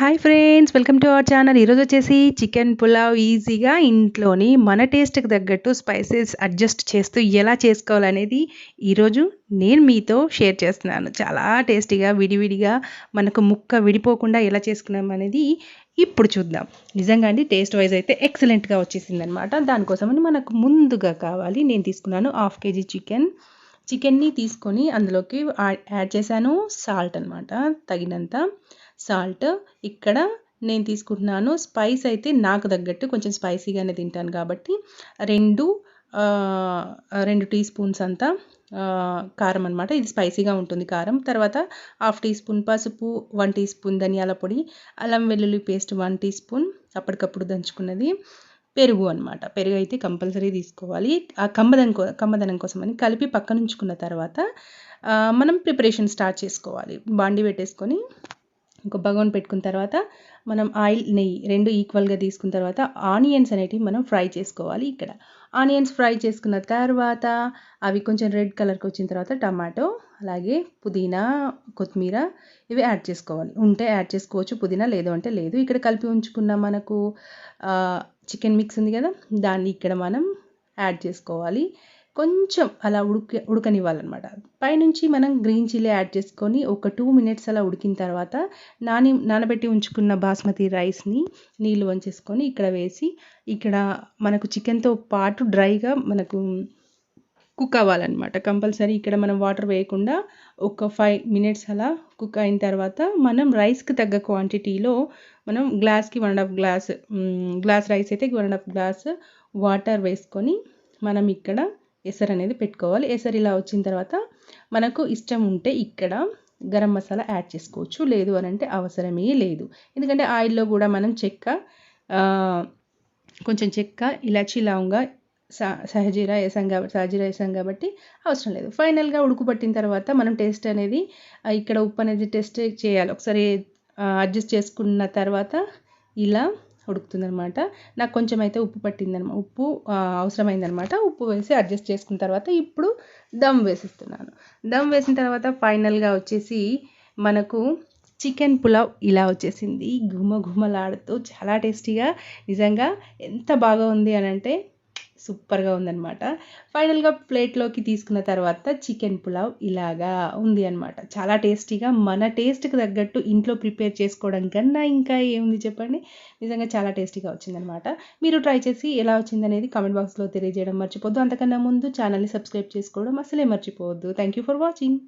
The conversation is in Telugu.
Hi friends welcome to our channel ఈరోజు వచ్చేసి చికెన్ పులావ్ ఈజీగా ఇంట్లోని మన టేస్ట్కి తగ్గట్టు స్పైసెస్ అడ్జస్ట్ చేస్తూ ఎలా చేసుకోవాలనేది ఈరోజు నేను మీతో షేర్ చేస్తున్నాను. చాలా టేస్టీగా విడివిడిగా మనకు ముక్క విడిపోకుండా ఎలా చేసుకున్నాం అనేది ఇప్పుడు చూద్దాం. నిజంగా అండి టేస్ట్ వైజ్ అయితే ఎక్సలెంట్గా వచ్చేసింది అనమాట దానికోసమని మనకు ముందుగా కావాలి నేను తీసుకున్నాను హాఫ్ కేజీ చికెన్ చికెన్ని తీసుకొని అందులోకి యాడ్ చేశాను సాల్ట్ అనమాట తగినంత. సాల్ట్. ఇక్కడ నేను తీసుకుంటున్నాను స్పైస్ అయితే నాకు తగ్గట్టు కొంచెం స్పైసీగానే తింటాను కాబట్టి రెండు రెండు టీ స్పూన్స్ అంతా కారం అనమాట ఇది స్పైసీగా ఉంటుంది కారం. తర్వాత హాఫ్ టీ స్పూన్ పసుపు వన్ టీ స్పూన్ ధనియాల పొడి అల్లం వెల్లుల్లి పేస్ట్ వన్ టీ స్పూన్ అప్పటికప్పుడు దంచుకున్నది. పెరుగు అనమాట పెరుగు అయితే కంపల్సరీ తీసుకోవాలి. ఆ కమ్మదనం కో కమ్మదనం కోసం అని కలిపి పక్కన ఉంచుకున్న తర్వాత మనం ప్రిపరేషన్ స్టార్ట్ చేసుకోవాలి. బాండి పెట్టేసుకొని బగోన్ పెట్టుకున్న తర్వాత మనం ఆయిల్ నెయ్యి రెండు ఈక్వల్గా తీసుకున్న తర్వాత ఆనియన్స్ అనేటివి మనం ఫ్రై చేసుకోవాలి ఇక్కడ. ఆనియన్స్ ఫ్రై చేసుకున్న తర్వాత అవి కొంచెం రెడ్ కలర్కి వచ్చిన తర్వాత టమాటో అలాగే పుదీనా కొత్తిమీర ఇవి యాడ్ చేసుకోవాలి. ఉంటే యాడ్ చేసుకోవచ్చు పుదీనా లేదు అంటే లేదు. ఇక్కడ కలిపి ఉంచుకున్న మనకు చికెన్ మిక్స్ ఉంది కదా దాన్ని ఇక్కడ మనం యాడ్ చేసుకోవాలి. కొంచెం అలా ఉడక ఉడకనివ్వాలన్నమాట. పైనుంచి మనం గ్రీన్ చిల్లీ యాడ్ చేసుకొని ఒక టూ మినిట్స్ అలా ఉడికిన తర్వాత నాని నానబెట్టి ఉంచుకున్న బాస్మతి రైస్ని నీళ్ళు వంచేసుకొని ఇక్కడ వేసి ఇక్కడ మనకు చికెన్తో పాటు డ్రైగా మనకు కుక్ అవ్వాలన్నమాట. కంపల్సరీ ఇక్కడ మనం వాటర్ వేయకుండా ఒక ఫైవ్ మినిట్స్ అలా కుక్ అయిన తర్వాత మనం రైస్కి తగ్గ క్వాంటిటీలో మనం గ్లాస్కి one and half glass glass rice అయితే one and half glass water వేసుకొని మనం ఇక్కడ ఎసర్ అనేది పెట్టుకోవాలి. ఎసర్ ఇలా వచ్చిన తర్వాత మనకు ఇష్టం ఉంటే ఇక్కడ గరం మసాలా యాడ్ చేసుకోవచ్చు. లేదు అని అంటే అవసరమే లేదు. ఎందుకంటే ఆయిల్లో కూడా మనం చెక్క కొంచెం చెక్క ఇలాచి లవంగా సహజీరా వేసాం కాబట్టి సహజీరా వేసాం కాబట్టి అవసరం లేదు. ఫైనల్గా ఉడుకు పట్టిన తర్వాత మనం టేస్ట్ అనేది ఇక్కడ ఉప్పు అనేది టేస్ట్ చేయాలి. ఒకసారి అడ్జస్ట్ చేసుకున్న తర్వాత ఇలా ఉడుకుతుందనమాట నాకు కొంచెం అయితే ఉప్పు పట్టిందనమాట ఉప్పు అవసరమైందనమాట ఉప్పు వేసి అడ్జస్ట్ చేసుకున్న తర్వాత ఇప్పుడు దమ్ వేసిస్తున్నాను. దమ్ వేసిన తర్వాత ఫైనల్గా వచ్చేసి మనకు చికెన్ పులావ్ ఇలా వచ్చేసింది. గుమ గుమలాడుతూ చాలా టేస్టీగా నిజంగా ఎంత బాగా ఉంది అని అంటే సూపర్గా ఉందనమాట ఫైనల్గా ప్లేట్లోకి తీసుకున్న తర్వాత చికెన్ పులావ్ ఇలాగా ఉంది అనమాట చాలా టేస్టీగా మన టేస్ట్కి తగ్గట్టు ఇంట్లో ప్రిపేర్ చేసుకోవడం కన్నా ఇంకా ఏముంది చెప్పండి? నిజంగా చాలా టేస్టీగా వచ్చిందనమాట మీరు ట్రై చేసి ఎలా వచ్చిందనేది కామెంట్ బాక్స్లో తెలియజేయడం మర్చిపోద్దు. అంతకన్నా ముందు ఛానల్ని సబ్స్క్రైబ్ చేసుకోవడం అసలే మర్చిపోవద్దు. Thank you for watching.